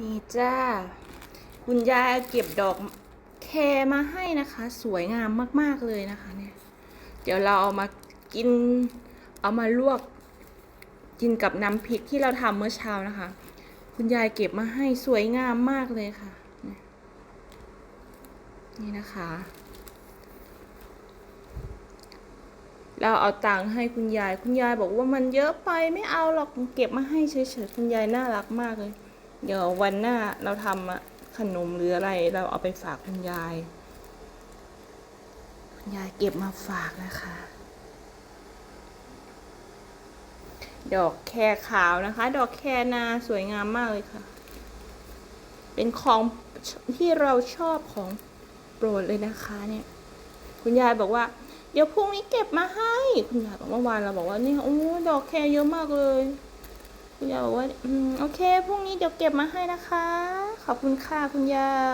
นี่จ้า คุณยายเก็บดอกแคมาให้นะคะ สวยงามมาก ๆ เลยนะคะ เนี่ย เดี๋ยวเราเอามากิน เอามาลวก กินกับน้ำพริกที่เราทำเมื่อเช้านะคะ คุณยายเก็บมาให้สวยงามมากเลยค่ะ นี่นะคะ เราเอาตังค์ให้คุณยาย คุณยายบอกว่ามันเยอะไปไม่เอาหรอกเก็บมาให้เฉยๆคุณยายน่ารักมากเลย เดี๋ยววันหน้าเราทำขนมหรืออะไร เราเอาไปฝากคุณยาย คุณยายเก็บมาฝากนะคะ ดอกแครขาวนะคะ ดอกแครนาสวยงามมากเลยค่ะ เป็นของที่เราชอบของโปรดเลยนะคะเนี่ย คุณยายบอกว่า เดี๋ยวพรุ่งนี้เก็บมาให้ คุณยายบอกเมื่อวานเราบอกว่าเนี่ยโอ้ดอกแครเยอะมากเลย คุณยายบอกว่า อืม โอเค พรุ่งนี้เดี๋ยวเก็บมาให้นะคะ ขอบคุณค่ะคุณยาย